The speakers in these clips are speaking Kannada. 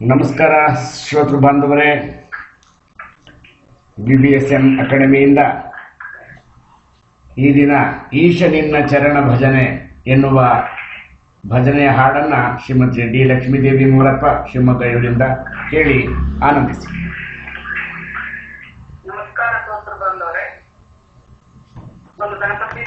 ನಮಸ್ಕಾರ, ಶ್ರೋತೃ ಬಾಂಧವರೇ. ಬಿ ಬಿ ಎಸ್ ಎಂ ಅಕಾಡೆಮಿಯಿಂದ ಈ ದಿನ ಈಶ ನಿನ್ನ ಚರಣ ಭಜನೆ ಎನ್ನುವ ಭಜನೆಯ ಹಾಡನ್ನ ಶ್ರೀಮತಿ ಡಿ ಲಕ್ಷ್ಮೀದೇವಿ ಮೂಲಕ ಶಿವಮೊಗ್ಗ ಇವರಿಂದ ಕೇಳಿ ಆನಂದಿಸಿ. ನಮಸ್ಕಾರ ಗಣಪತಿ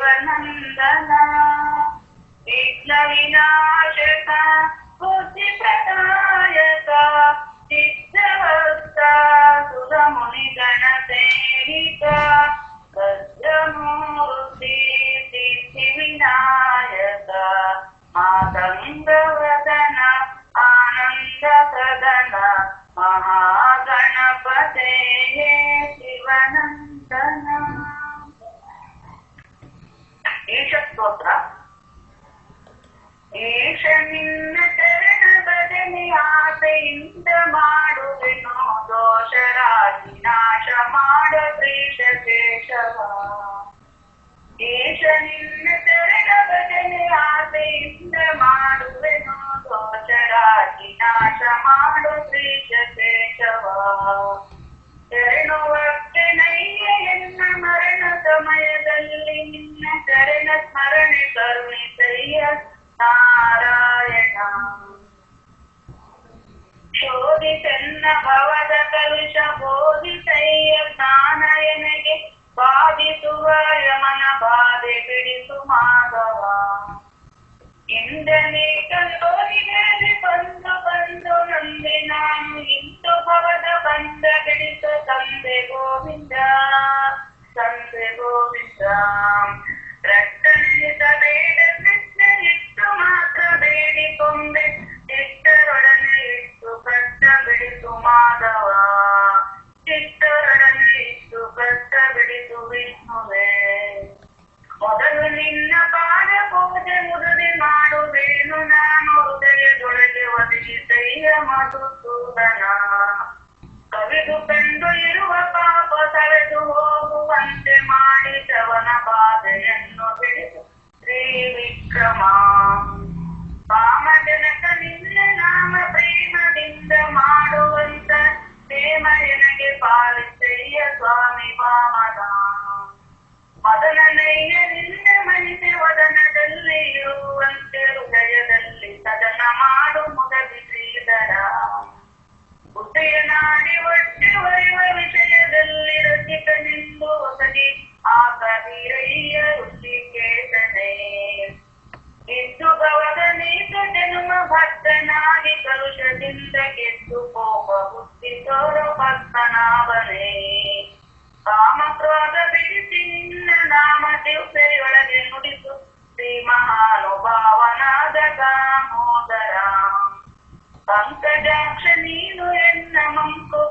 ಶಿವನಂದನ ವಿಘ್ನ ವಿನಾಶಕ ಬುದ್ಧಿ ಪ್ರದಾಯಕ ಸಿದ್ಧಹಸ್ತ ಸುರ ಈಶ ಸ್ತೋತ್ರ ಏಷ ನಿನ್ನ ಚರಣ ಭಜನೆ ಆಸೆಯಿಂದ ಮಾಡುವೆನು ದೋಷರಾಜಿ ನಾಶ ಮಾಡ ಶ್ರೀಶ ಕೇಶವ ಏಷ ನಿನ್ನ ಚರಣ ಭಜನೆ ಆಸೆಯಿಂದ ಮಾಡುವೆನು ದೋಷರಾಜಿ ನಾಶ ಮಾಡು ಶ್ರೀಶ ಕೇಶವ ಸಮಯದಲ್ಲಿ ನಿನ್ನ ಚರಣ ಸ್ಮರಣೆ ಕರುಣಿಸಯ್ಯ ನಾರಾಯಣ. ಶೋಧಿಸನ್ನ ಭವದ ಕಲುಷ ಬೋಧಿಸಯ್ಯ ಜ್ಞಾನ ಎನಗೆ ಬಾಧಿಸುವ ಯಮನ ಬಾಧೆ ಬಿಡಿಸು ಮಾಧವ. ಇಂದನೇ ಕಲ್ಲೋರಿಗಳಲ್ಲಿ ಬಂದು ಬಂದು ನಂದೆ ನಾನು ಇಂದು ಭವದ ಬಂದ ಬಿಡಿಸು ತಂದೆ ಗೋವಿಂದ. ಮಾಡುವೇನು ನಾನು ಹೃದಯದೊಳಗೆ ಒದಗಿಸಯ್ಯ ಮಧುಸೂದನ ಕವಿದು ಕಂಡು ಇರುವ ಪಾಪ ತಳೆದು ಹೋಗುವಂತೆ ಮಾಡಿದವನ ಬಾಧೆಯನ್ನು ಬಿಡಿಸು. ಶ್ರೀ ವಿಕ್ರಮ ಕಾಮಜನಕ ನಿನ್ನ ನಾಮ ಪ್ರೇಮದಿಂದ ಮಾಡುವಂತ ಪ್ರೇಮ ಎನಗೆ ಪಾಲಿಸಯ್ಯ ಸ್ವಾಮಿ ವಾಮನ ಮೊದಲನೆಯ ನಿನ್ನ ಮನಿತೆ ವದನದಲ್ಲಿ ಇರುವಂತೆ ಹೃದಯದಲ್ಲಿ ಸದನ ಮಾಡು ಮುದಗಿ ಶ್ರೀಧರ. ಒಯ್ಯುವ ವಿಷಯದಲ್ಲಿ ರಚಿತನೆಂದು ಹೊಸಗಿ ಆಕವೀರಯ್ಯ ಋಷಿಕೇಶನೇ ಇದ್ದು ಗವದ ನೀತ ಜನ್ಮ ಭಕ್ತನಾಗಿ ಕಲುಷದಿಂದ ಗೆದ್ದು ಕೋಪ ಬುದ್ಧಿ ತೋರು ಭಕ್ತನಾವನೇ. ಕಾಮಕ್ರೋಧ ಬಿಡಿಸಿ ನಿನ್ನ ನಾಮ ದಿವಸೆಯೊಳಗೆ ನುಡಿಸು ಶ್ರೀ ಮಹಾನುಭಾವನಾದ ದಾಮೋದರ. ಪಂಕಜಾಕ್ಷ ನೀನು ಎನ್ನ ಮಂಕು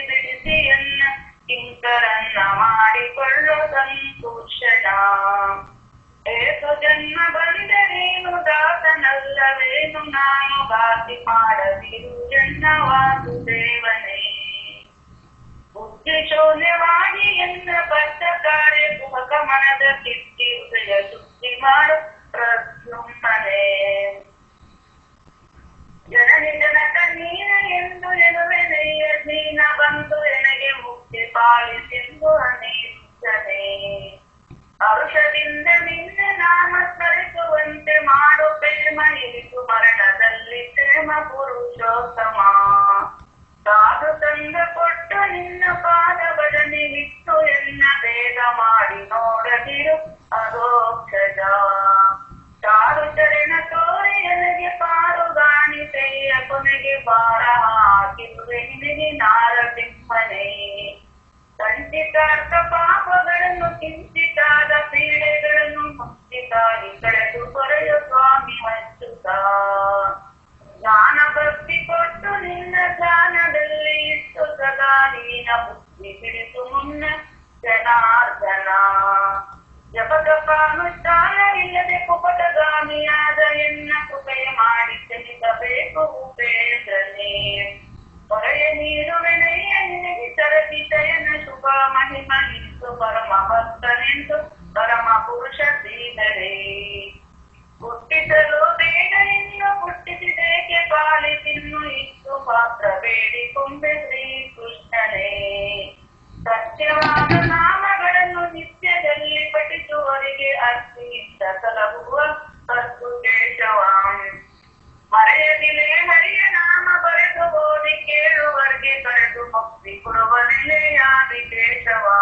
ಬಿಡಿಸಿ ಎನ್ನ ಕಿಂಕರನ್ನ ಮಾಡಿಕೊಳ್ಳು ಸಂತೋಷಣ ಏಸು ಜನ್ಮ ಬಂದರೇನು ದಾಸನಲ್ಲವೇನು? ನಾನು ಗಾತಿ ಮಾಡದಿರು ಜನ್ನ ವಾಸುದೇವನೇ. ಬುದ್ಧಿ ಶೂನ್ಯವಾಗಿ ಎನ್ನ ಬದ್ಧ ಕಾರ್ಯ ಸುಖ ಮನದ ಕಿಟ್ಟಿ ಹೃದಯ ಶುದ್ಧಿ ಮಾಡು ಪ್ರದ್ಯುಮ್ನನೇ. ಮುಕ್ತಿ ಪಾಲಿಸೆಂದು ಅನೇಷ್ಟನೇ ಹರುಷದಿಂದ ನಿನ್ನ ನಾಮ ಸ್ಮರಿಸುವಂತೆ ಮಾಡು ಪ್ರೇಮ ಇರಿಸು ಮರಣದಲ್ಲಿ ಪ್ರೇಮ ಪುರುಷೋತ್ತಮ ಸಾಧು ತಂದ ಕೊಟ್ಟ ನಿನ್ನ ಪಾದ ಭಜನೆ ಇತ್ತು ಎನ್ನ ಬೇಗ ಮಾಡಿ ನೋಡದಿರು ಅರೋಕ್ಷಜ ಸಾಧು ಚರಣ ತೋರಿ ನನಗೆ ಪಾರು ಗಾಣಿ ಕೊನೆಗೆ ಭಾರ ಹಾಕಿರುವೆ ನಿನಗೆ ನಾರಸಿಂಹನೇ ತಂದಿತಾರ್ಥ ಪಾಪಗಳನ್ನು ಕಿಂಚಿತಾದ ಪೀಡೆಗಳನ್ನು ಮುಕ್ತಿಗಾಗಿ ಕಳೆದು ಕೊರೆಯ ಸ್ವಾಮಿ ಹಚ್ಚುತ್ತ. ಜ್ಞಾನ ಭಕ್ತಿ ಕೊಟ್ಟು ನಿನ್ನ ಜ್ಞಾನದಲ್ಲಿ ಇತ್ತು ಸದಾ ನೀನ ಬುದ್ಧಿ ಹಿಡಿತು ಮುನ್ನ ಜನಾರ್ದನ. ಜಪದಪ ಅನುಷ್ಠಾನ ಇಲ್ಲದೆ ಕುಪಟಗಾಮಿಯಾದ ಎನ್ನ ಕೃಪೆ ಮಾಡಿ ಚಲಿಸಬೇಕು ಉಪೇಂದ್ರನೇ. ಭಕ್ತನೆಂದು ಪರಮ ಪುರುಷ ಶ್ರೀಧರೇ. ಹುಟ್ಟಿಸಲು ಬೇಡ ಇನ್ನು ಹುಟ್ಟಿಸಿದೇಕೆ ಪಾಲಿಸಿನ್ನು ಇಷ್ಟು ಬೇಡಿ ಬೇಡಿಕೊಂಡೆ ಶ್ರೀ ಕೃಷ್ಣನೇ ಸತ್ಯವಾದ ನಾಮಗಳನ್ನು ನಿತ್ಯದಲ್ಲಿ ಪಠಿಸುವವರಿಗೆ ಅರ್ಪಿಯಿಂದ ಸಲಹುವ ಕರ್ತು ಕೇಶವಾಂ ಮರೆಯದಿಲೆ ಹರಿಯ के वर्गीकरतु भक्तिकुर्वनिलयादिकेशवा